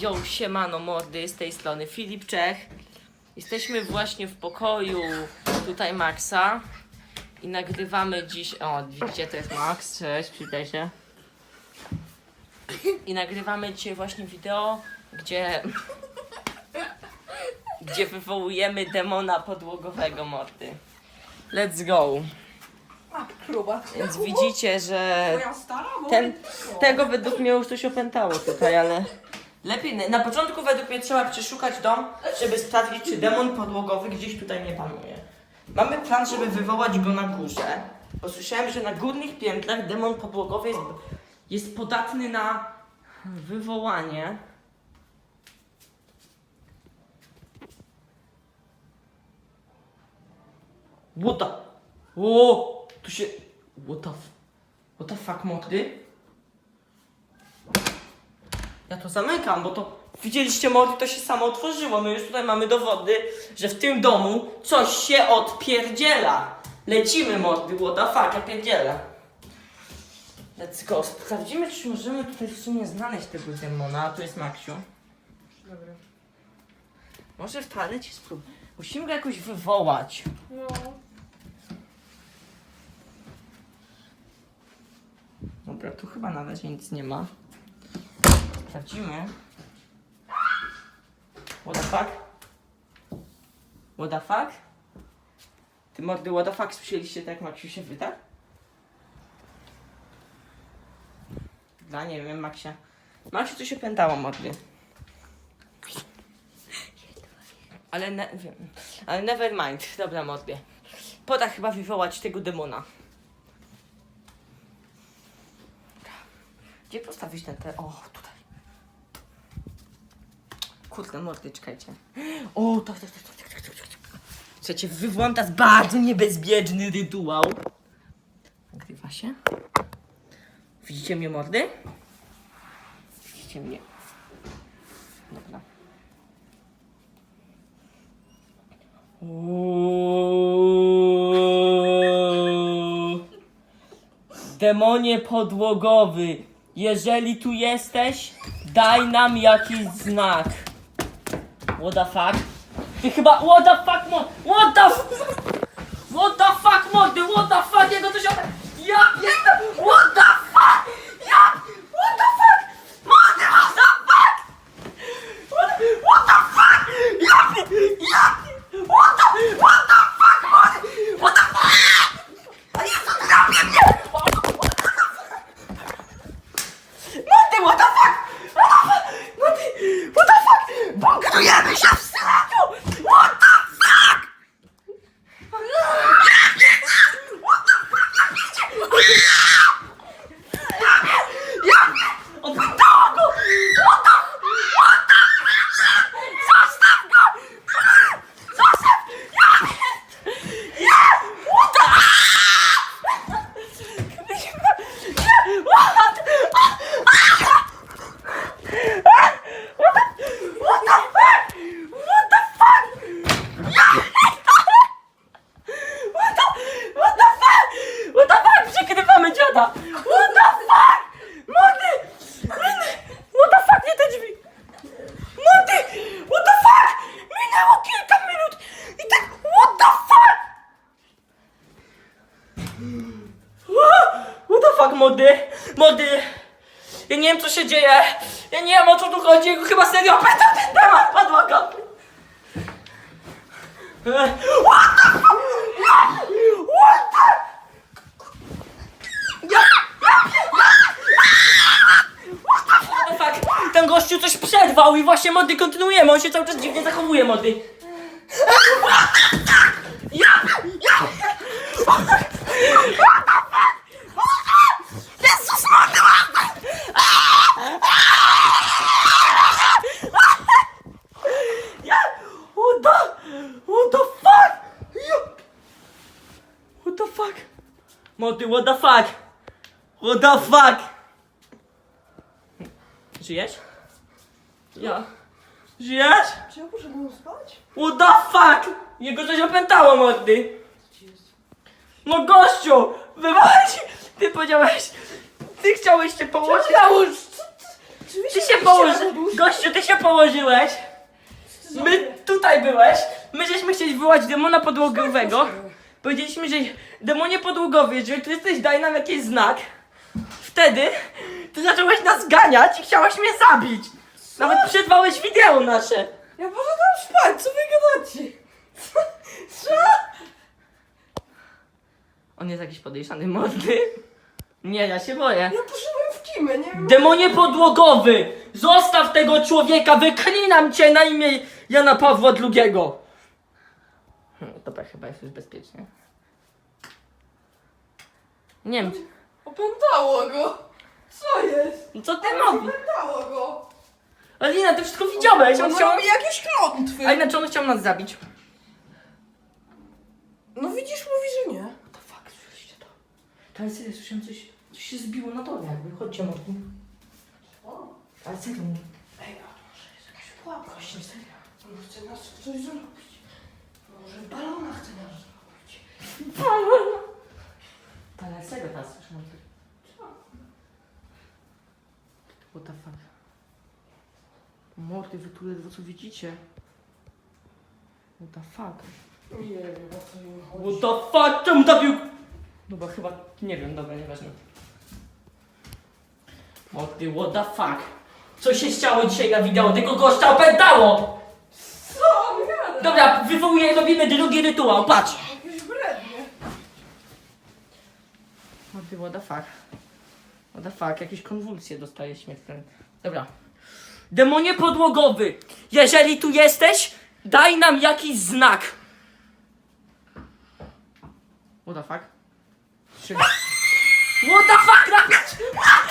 Yo, siemano mordy, z tej strony Filip Czech. Jesteśmy właśnie w pokoju tutaj Maxa i nagrywamy dziś... O, widzicie, to jest Max, cześć, przywitaj się. I nagrywamy dzisiaj właśnie wideo, gdzie... gdzie wywołujemy demona podłogowego mordy. Let's go. Próba. Więc widzicie, że Moja stara? Bo ten, tego według mnie już coś opętało tutaj, ale... Lepiej, na- początku według mnie trzeba przeszukać dom, żeby sprawdzić, czy demon podłogowy gdzieś tutaj nie panuje. Mamy plan, żeby wywołać go na górze. Bo słyszałem, że na górnych piętrach demon podłogowy jest, jest podatny na wywołanie. What the... O, tu się... What the... What the fuck, mordy? Ja to zamykam, bo to... Widzieliście, mordy, to się samo otworzyło. My już tutaj mamy dowody, że w tym domu coś się odpierdziela. Lecimy, mordy, what the fuck, ja pierdzielę. Let's go. Sprawdzimy, czy możemy tutaj w sumie znaleźć tego demona. A tu jest Maksiu. Dobra. Może w toalecie spróbuj. Musimy go jakoś wywołać. No. Dobra, tu chyba na razie nic nie ma. Sprawdzimy. What the fuck? What the fuck? Ty mordy, what the fuck? Słyszeliście tak, Maksiu się wyda? Dla nie wiem, Maksia. Maksiu coś się pętało, mordy. Ale, ne-. Ale never mind. Dobra, mordy. Pora chyba wywołać tego demona. Gdzie postawić ten te... O, tutaj. Kurde, mordy, czekajcie. O, tak, tak, tak, tak, tak, tak, tak. Słuchajcie, wywołam teraz bardzo niebezpieczny rytuał. Nagrywa się. Widzicie mnie, mordy? Widzicie mnie. Dobra. Demonie podłogowy, jeżeli tu jesteś, daj nam jakiś znak. What the fuck? Ty chyba, what the fuck, mo, what the f- What the fuck, mody, what the fuck, jego to się... Ja pierdolę, what the fuck? Ja, what the fuck? Mody, what the fuck? What, what the fuck? Ja, pi- ja, pi- what the, what the fuck, mody? What the fuck? A ja co ty robię, nie? Mody, what the fuck? What the fuck? Mody, what the fuck? Bunkrujemy się w stratu! What the fuck? Opętało go! What the... What the... Zostaw go! Zostaw! Ja... Ja... What the... Nie... What... What the fuck? What the fuck? What the... What the fuck? What the fuck? Przekrywamy dziada! What the fuck? Mody! Miny! What the fuck? Nie te drzwi! Mody! What the fuck? Minęło kilka minut i tak... What the fuck? Mody? Mody! Ja nie wiem, co się dzieje. Ja nie wiem, o co tu chodzi. Chyba serio pytam ten temat podłogowy. What the fuck? What the fuck? Ten gościu coś przerwał i właśnie mody kontynuujemy. On się cały czas dziwnie zachowuje, mody. Ja... Ja... Jezus Maria! Ja... What the... What the fuck? Ja... What the fuck? Mody, what the fuck? What the fuck? Żyjesz? Ja. Żyjesz? Czy ja poszedłem spać? What the fuck? Jego coś opętało, mody. No gościu! Wywalić! Ty powiedziałeś... Ty chciałeś się położyć. Oczywiście Ty się położyłeś. Gościu, ty się położyłeś. My tutaj byłeś. My żeśmy chcieli wywołać demona podłogowego. Powiedzieliśmy, że demonie podłogowy, jeżeli tu jesteś, daj nam jakiś znak. Wtedy ty zacząłeś nas ganiać i chciałeś mnie zabić. Nawet przerwałeś wideo nasze. Ja poszedłem spać, co wy gadacie? Co? Co? On jest jakiś podejrzany, młody. Nie, ja się boję. Ja poszedłem w kimę, nie wiem. Demonie podłogowy! Zostaw tego człowieka, wyklinam cię na imię Jana Pawła II. Hmm, Dobra, chyba jest już bezpiecznie. Nie wiem, Opętało go. Co jest? co ty robisz? Opętało go. Alina, ty wszystko widziałeś, on chciał... robi jakieś klątwy. A inaczej on chciał nas zabić. No widzisz, mówi, że nie. To fakt, słyszeliście to? Ale serio, słyszałem coś, coś się zbiło na dole jakby. Chodźcie, Morku. Ale serio. Ej, a to może jest jakaś pułapka. Właśnie, serio. On chce nas coś zrobić. Może balona chce nas zrobić. Ale serio teraz słyszałem coś. What the fuck? Mordy, wy tu ledwo co widzicie. What the fuck? Nie wiem, o co im chodzi. What the fuck? Czemu zabił? Dobra, chyba, nie wiem, dobra, nieważne. Mordy, what the fuck? Co się stało dzisiaj na wideo? Tego gościa opętało! Co? Dobra, wywołuję, robimy drugi rytuał, patrz! Jakieś brednie. Mordy, what the fuck? What the fuck? Jakieś konwulsje dostaje śmiertelne. Dobra. Demonie podłogowy, jeżeli tu jesteś, daj nam jakiś znak. What the fuck? What the fuck,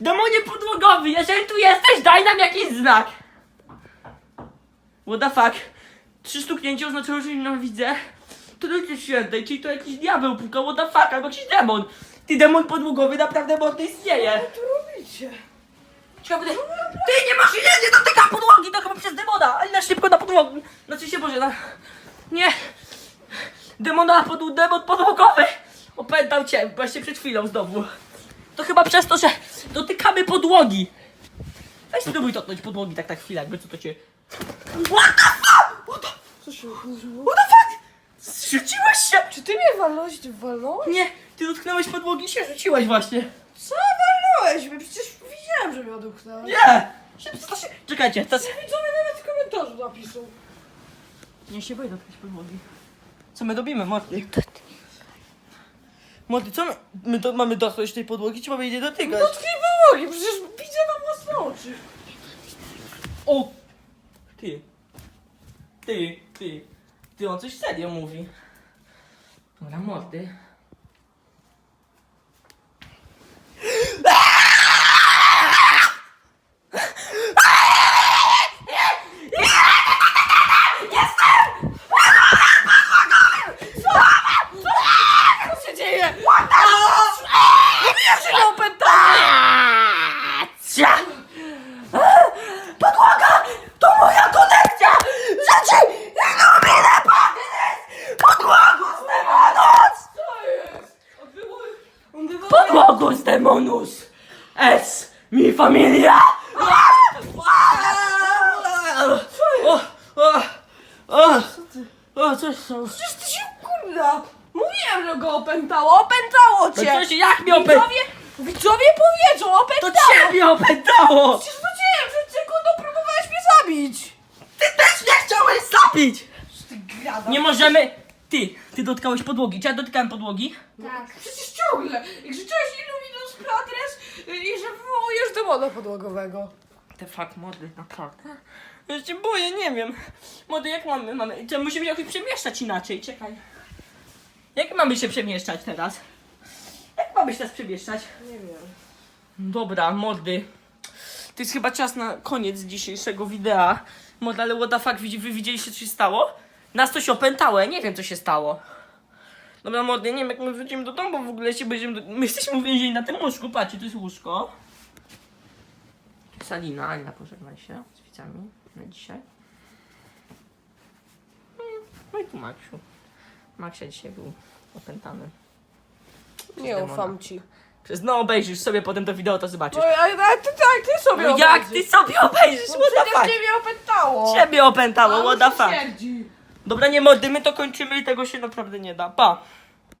Demonie podłogowy, jeżeli tu jesteś, daj nam jakiś znak. What the fuck? Trzy stuknięcia oznaczało, że nie widzę. To ludzie świętej, czyli to jakiś diabeł pukał, what the fuck, albo jakiś demon. Ty demon podłogowy naprawdę mocno istnieje. Co tu robicie? Ciekawe, ty, ty nie masz, nie, nie dotyka podłogi, to chyba przez demona, ale na szybko na podłogę. Znaczy się Boże, na... Nie. Demona demon podłogowy. Opętał cię, właśnie przed chwilą znowu. To chyba przez to, że dotykamy podłogi. Weź spróbuj dotknąć podłogi tak na chwilę, jakby co to cię... What the fuck? What the, Co się wydarzyło? what the fuck? Zrzuciłeś się? Czy ty mnie walnąłeś? Ty walnąłeś? Nie, ty dotknąłeś podłogi i się rzuciłeś właśnie. Co walnąłeś mnie? Przecież widziałem, że mnie odepchnąłeś. Nie! To się... Czekajcie, teraz... Widzowie nawet w komentarzu napiszą. Nie się boję dotknąć podłogi. Co my robimy, Morty? Morty, co my, my do, mamy dotknąć tej podłogi, czy mamy jej nie dotykać? Dotknij podłogi, przecież widzę na własne oczy. O! Ty. Ty, ty. Ty, on coś serio mówi. Dobra, Morty. Co się dzieje? Ja się nie opętałem! Cia! Podłoga! To moja konekcja! Rzeczy! Illuminę Podłogu z demonus! Co jest? On wywołuje... On wywołuje... Demonus! Es mi familia! O, o, o, o, co są? Przecież ty się kurda! Mówiłem, że go opętało! Opętało No cię! co się, jak mnie opętało? Widzowie, widzowie powiedzą, To opętało! ciebie opętało! Przecież powiedziałem, że sekundą próbowałeś mnie zabić! Ty też nie chciałeś zabić! Ty gada? Nie możemy... Ty, ty dotkałeś podłogi. Czy ja dotykałem podłogi? Tak. Przecież ciągle! I krzyczałeś Illuminus Fratres i że wywołujesz demona podłogowego. Te fuck mody, naprawdę. Ja się boję, nie wiem. Mody, jak mamy, mamy... To musimy się jakoś przemieszczać inaczej, czekaj. Jak mamy się przemieszczać teraz? Jak mamy się teraz przemieszczać? Nie wiem. Dobra, mody. To jest chyba czas na koniec dzisiejszego widea. Mody, ale what the fuck, widzi- wy widzieliście co się stało? Nas się opętało, ja nie wiem co się stało. Dobra, mordy, nie wiem jak my wrócimy do domu, bo w ogóle się będziemy... Do... My jesteśmy uwięzieni na tym łóżku, patrzcie, to jest łóżko. Salina, Alina, pożegnaj się z widzami na dzisiaj. Mm, No i tu Maksiu. Maksia dzisiaj był opętany. Nie demona. ufam ci. Przez no obejrzysz sobie potem to wideo, to zobaczysz. No, a, a ty, tak, ty sobie No jak ty sobie obejrzysz? No What the przecież fuck? ciebie opętało. Ciebie opętało, what the fuck? śmierdzi. Dobra, nie mordy, my to kończymy i tego się naprawdę nie da. Pa!